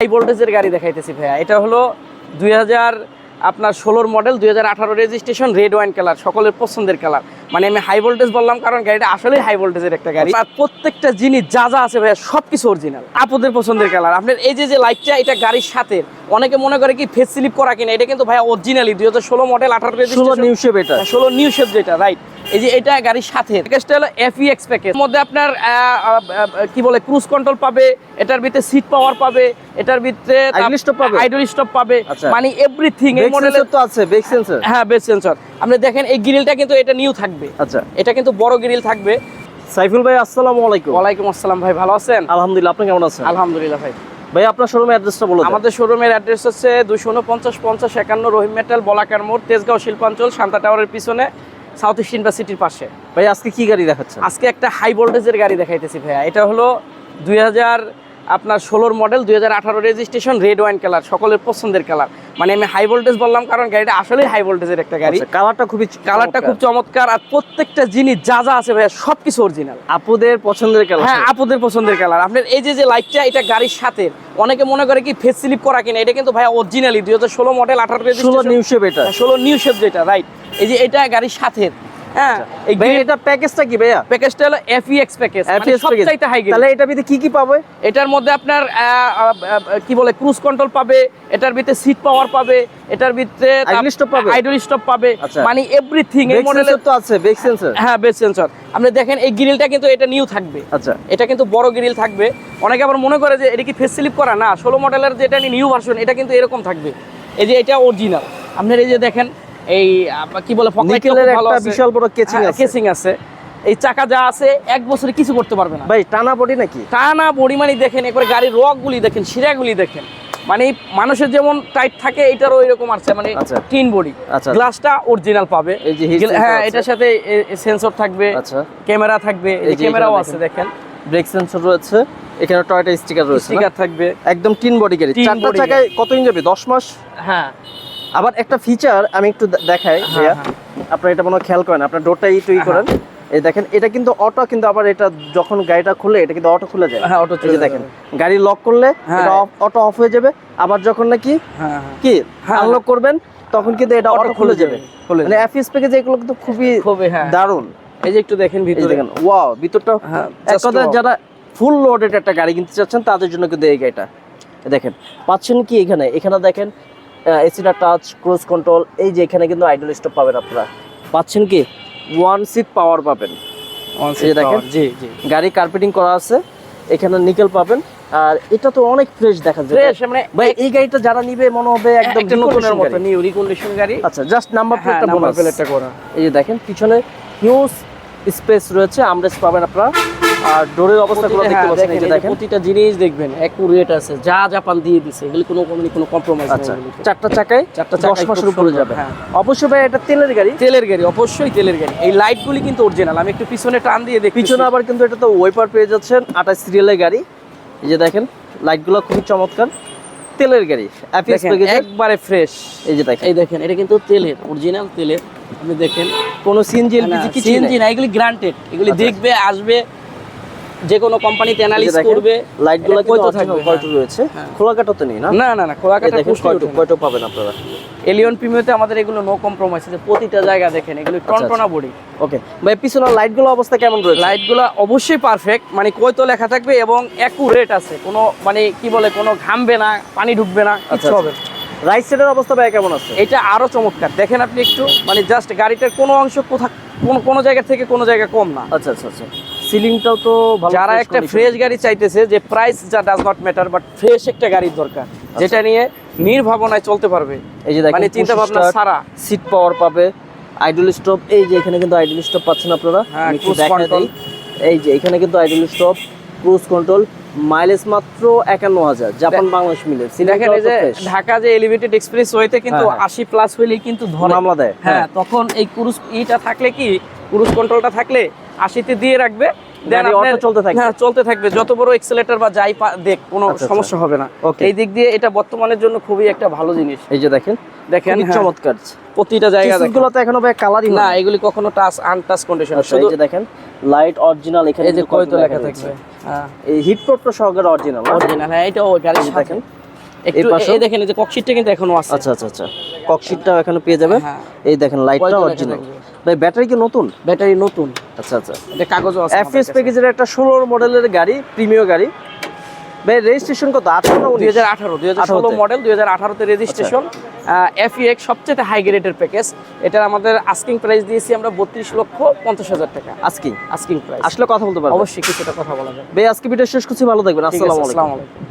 High ভোল্টেজের গাড়ি দেখাইতেছি ভাইয়া। এটা হলো দুই হাজার আপনার ষোলোর মডেল দুই হাজার আঠারো রেজিস্ট্রেশন রেড ওয়াইন কালার সকলের পছন্দের কালার মানে আমি হাই ভোল্টেজ বললাম কারণ গাড়িটা আসলেই হাই ভোল্টেজের একটা গাড়ি। আর প্রত্যেকটা জিনিস যা যা আছে ভাইয়া সব কিছু অরিজিনাল আপনাদের পছন্দের কালার আপনার এই যে যে লাইটটা এটা গাড়ির সাথে। অনেকে মনে করে কি ফেস স্লিপ করা কিনা এটা কিন্তু ভাইয়া অরিজিনালি দুই হাজার ষোলো মডেল আঠারো ষোলো রেজিস্ট্রেশন নিউ শেপ এটা। ষোলো নিউ শেপ যেটা রাইট এই যে এটা গাড়ির সাথে। প্যাকেজটা হলো এফইএক্স প্যাকেজ মধ্যে আপনার কি বলে ক্রুজ কন্ট্রোল পাবে এটার ভিতরে সিট পাওয়ার পাবে এটার ভিতরে? আইডল স্টপ পাবে? আচ্ছা। মানে এভরিথিং এই মডেলের তো আছে ব্রেক সেন্সর হ্যাঁ বেস সেন্সর আপনি দেখেন এই গ্রিলটা কিন্তু এটা নিউ থাকবে। আচ্ছা। এটা কিন্তু বড় গ্রিল থাকবে। সাইফুল ভাই আসসালামু আলাইকুম। ওয়ালাইকুম আসসালাম ভাই ভালো আছেন? আলহামদুলিল্লাহ আপনি কেমন আছেন? আলহামদুলিল্লাহ ভাই। ভাই আপনার শোরুমের অ্যাড্রেসটা বলে দেন। আমাদের শোরুমের অ্যাড্রেস হচ্ছে দুশো উনপঞ্চাশ পঞ্চাশ একান্ন রহিম মেটাল বলাকার মোড় তেজগাঁও শিল্পাঞ্চল শান্তা টাওয়ারের পিছনে। সাউথ ইস্ট ইউনিভার্সিটির পাশে। ভাই আজকে কি গাড়ি দেখাচ্ছে আজকে একটা হাই ভোল্টেজের গাড়ি দেখাইতেছি ভাইয়া। এটা হলো দুই হাজার আপনার ষোলোর মডেল দুই হাজার আঠারো রেজিস্ট্রেশন রেড ওয়াইন কালার সকলের পছন্দের কালার মানে আমি হাই ভোল্টেজ বললাম কারণ গাড়িটা আসলেই হাই ভোল্টেজের একটা গাড়ি। আচ্ছা, কালারটা খুবই কালারটা খুব চমৎকার আর প্রত্যেকটা জিনিস যা যা আছে ভাইয়া সব কিছু অরিজিনাল আপুদের পছন্দের কালার হ্যাঁ আপনাদের পছন্দের কালার আপনার এই যে যে লাইটটা এটা গাড়ির সাথে অনেকে মনে করে কি ফেস স্লিপ করা কিনা এটা কিন্তু ভাইয়া অরিজিনালি দুই হাজার ষোলো মডেল আঠারো ষোলো নিউ শেপ এটা। ষোলো নিউ শেপ যেটা রাইট এই যে এটা গাড়ির সাথে হ্যাঁ। এই ভাই এটা প্যাকেজটা কি ভাইয়া? প্যাকেজটা হলো এফইএক্স প্যাকেজ FES package। সবচাইতে হাই তাহলে এটা ভিতরে কি কি পাবে? এটার মধ্যে আপনার আহ, আহ, আহ, কি বলে ক্রুজ কন্ট্রোল পাবে এটার ভিতরে সিট পাওয়ার পাবে এটার ভিতরে Idle stop পাবে? আইডল স্টপ পাবে আচ্ছা। মানে এভরিথিং এই মডেলের তো আছে সেন্সর হ্যাঁ বেস সেন্সর আপনি দেখেন এই গ্রিলটা কিন্তু এটা নিউ থাকবে। আচ্ছা। এটা কিন্তু বড় গ্রিল থাকবে। অনেকে আবার মনে করে যে এটা কি ফেস স্লিপ করা? না ষোলো মডেলের যেটা নিউ ভার্সন এটা কিন্তু এরকম থাকবে। এই যে এটা অরিজিনাল আপনার এই যে দেখেন এই কি বলে নিকেলের একটা বিশাল বড় কেচিং আছে। কেসিং আছে। এই চাকা যা আছে এক বছরে কিছু করতে পারবে না। ভাই টানা বডি নাকি? টানা পরিমাণই দেখেন একবার গাড়ির রকগুলি দেখেন শিরাগুলি দেখেন। মানে মানুষের যেমন টাইট থাকে এটারও এরকম আছে মানে আচ্ছা। টিন বডি আচ্ছা। গ্লাসটা অরিজিনাল পাবে। হ্যাঁ এটার সাথে সেন্সর থাকবে আচ্ছা। ক্যামেরা থাকবে এই ক্যামেরাও আছে দেখেন। ব্রেক সেন্সর রয়েছে। এখানে টয়টা স্টিকার রয়েছে স্টিকার থাকবে। একদম টিন বডি গাড়ি। চারটা চাকায় কত ইঞ্চ যাবে? দশ মাস? হ্যাঁ। আবার একটা ফিচার আমি একটু দেখাই হ্যাঁ, ভাইয়া। হ্যাঁ। আপনার এটা মনে হয় খেয়াল করেন আপনার ডোরটা ইটুই হ্যাঁ, করেন। এই দেখেন এটা কিন্তু অটো কিন্তু আবার এটা যখন গাড়িটা খুলে এটা কিন্তু অটো খুলে যায়। হ্যাঁ, এই চলে দেখেন গাড়ি লক করলে হ্যাঁ। এটা অটো অফ হয়ে যাবে। আবার যখন নাকি হ্যাঁ হ্যাঁ। কি হ্যাঁ। আনলক করবেন তখন কিন্তু এটা অটো খুলে যাবে। মানে। এফএস প্যাকেজ এগুলো কিন্তু খুবই খুবই হ্যাঁ। দারুণ। এই যে একটু দেখেন ভিতরে। দেখেন ওয়াও ভিতরটা হ্যাঁ, এক wow। যারা ফুল লোডেড একটা গাড়ি কিনতে চাচ্ছেন তাদের জন্য কিন্তু এই গাড়িটা। দেখেন পাচ্ছেন কি এখানে? এখানে দেখেন এসিটা টাচ ক্রুজ কন্ট্রোল এই যে এখানে কিন্তু আইডল স্টপ পাবেন আপনারা। পাচ্ছেন কি? ওয়ান সিট পাওয়ার পাবেন। দেখেন। জি জি। গাড়ি কার্পেটিং করা আছে। এখানে নিকেল পাবেন। আর এটা তো অনেক ফ্রেশ দেখা যায় ফ্রেশ মানে ভাই এই গাড়িটা যারা নিবে মনে হবে একদম একটা নতুনের মতো। নিউ রিকন্ডিশন গাড়ি। আচ্ছা জাস্ট নাম্বার প্লেটটা নাম্বার প্লেটটা করা। এই যে দেখেন পিছনে হিউজ স্পেস রয়েছে। আমরেস পাবেন আপনারা। আর ডোরের অবস্থাগুলো দেখতে হ্যাঁ, পাচ্ছেন এই যে দেখেন, প্রতিটা জিনিস দেখবেন অ্যাকুরেট আছে যা জাপান দিয়ে দিছে এগুলি কোনো কোনো কোনো কম্প্রোমাইজ আচ্ছা চারটা চাকায় চারটা দশ চাকায় মাসের উপরে যাবে। হ্যাঁ। অবশ্যই ভাই এটা তেলের গাড়ি। তেলের গাড়ি অবশ্যই তেলের গাড়ি। এই লাইটগুলি কিন্তু অরিজিনাল আমি একটু পিছনে টান দিয়ে দেখি পিছনে আবার কিন্তু এটা তো ওয়েপার পেয়ে যাচ্ছেন আঠাশ সিরিয়ালের গাড়ি। এই যে দেখেন লাইটগুলো খুবই চমৎকার। তেলের গাড়ি একবারে ফ্রেশ এই যে দেখেন। এই দেখেন এটা কিন্তু তেলের অরিজিনাল তেলের। আপনি দেখেন কোনো সিএনজি এলপিজি কিছু সিএনজি না এগুলি গ্রান্টেড এগুলি আচ্ছা। দেখবে আসবে যে কোনো কোম্পানিতে অ্যানালিস করবে লাইটগুলো কয়তো থাকবে কয়টো রয়েছে? হ্যাঁ। খোলা কাটা তো নেই না? না না না খোলা কাটা কয়টো কয়টো পাবেন আপনারা? এলিয়ন প্রিমিয়াতে আমাদের এগুলো নো কম্প্রোমাইজ আছে। প্রতিটা জায়গা দেখেন এগুলো আচ্ছা, টনটনা বডি ওকে ভাই পিছনের লাইটগুলো অবস্থা কেমন রয়েছে? লাইটগুলো অবশ্যই পারফেক্ট মানে কই তো লেখা থাকবে এবং অ্যাকুরেট আছে। কোনো মানে কি বলে কোনো ঘামবে না পানি ঢুকবে না আচ্ছা, কিছু হবে। রাইট সাইডের অবস্থা ভাই কেমন আছে? এটা আরও চমৎকার। দেখেন আপনি একটু মানে জাস্ট গাড়িটার কোনো অংশ কোথা কোন কোনো জায়গা থেকে কোনো জায়গা কম না। আচ্ছা আচ্ছা আচ্ছা। সিলিংটাও তো যারা একটা ফ্রেশ গাড়ি চাইতেছে যে প্রাইস যা does not matter but fresh একটা গাড়ির দরকার যেটা নিয়ে নির্ভাবনায় চলতে পারবে। এই যে মানে চিন্তা ভাবনা ছাড়া। সিট পাওয়ার পাবে আইডল স্টপ এই যে এখানে কিন্তু আইডল স্টপ পাচ্ছেন আপনারা হ্যাঁ। এই যে এখানে কিন্তু idle stop cruise control mileage মাত্র একান্ন হাজার। জাপান বাংলাদেশ মিলে। দেখেন যে ঢাকা যে এলিভেটেড এক্সপ্রেস ওয়েতে কিন্তু হ্যাঁ, হ্যাঁ। আশি প্লাস হইলেই কিন্তু ধরে দেয় হ্যাঁ তখন এই ক্রুজ ইটা থাকলে কি? ক্রুজ কন্ট্রোলটা থাকলে আশিতে দিয়ে রাখবে। দেন চলতে থাকবে। হ্যাঁ চলতে থাকবে। যত বড় এক্সেলেটর বা যাই দেখ কোনো আচ্ছা, আচ্ছা। সমস্যা হবে না. এই দিক দিয়ে এটা বর্তমানের জন্য খুবই একটা ভালো জিনিস। এই যে দেখেন দেখেন হ্যাঁ, চমৎকার। প্রতিটা জায়গা দেখেন। তো এখনও ভাই কালারই না এগুলি কখনো টাচ আনটাচ কন্ডিশন শুধু এই যে দেখেন লাইট অরিজিনাল এখানে এই যে কয়তো লেখা। থাকবে হ্যাঁ। এই হিট প্রোডটা সহকারে অরিজিনাল অরিজিনাল হ্যাঁ এটা ওই গাড়ির দেখেন একটু এই দেখেন এই যে ককশিটটা কিন্তু এখনও আছে। আচ্ছা আচ্ছা আচ্ছা। ককশিটটাও এখানে পেয়ে যাবেন। হ্যাঁ। এই দেখেন লাইটটা অরিজিনাল। ভাই ব্যাটারি কি নতুন? ব্যাটারি নতুন। আচ্ছা আচ্ছা। এটা কাগজও আছে এফএস প্যাকেজের একটা ষোলো মডেলের গাড়ি প্রিমিয় গাড়ি। ভাই রেজিস্ট্রেশন কত? আঠারো দুই হাজার আঠারো দুই হাজার ষোলো 18 তে। মডেল দুই হাজার আঠারোতে রেজিস্ট্রেশন এফইএক সবচেয়ে হাই গ্রেডের প্যাকেজ এটা আমাদের আস্কিং প্রাইস দিয়েছি আমরা বত্রিশ লক্ষ পঞ্চাশ হাজার টাকা। আজকে আস্কিং প্রাইস আসলে কথা বলতে পারব। অবশ্যই কিছুটা কথা বলা যাবে। ভাই আজকে ভিডিও শেষ করছি ভালো থাকবেন। আসসালামু আলাইকুম।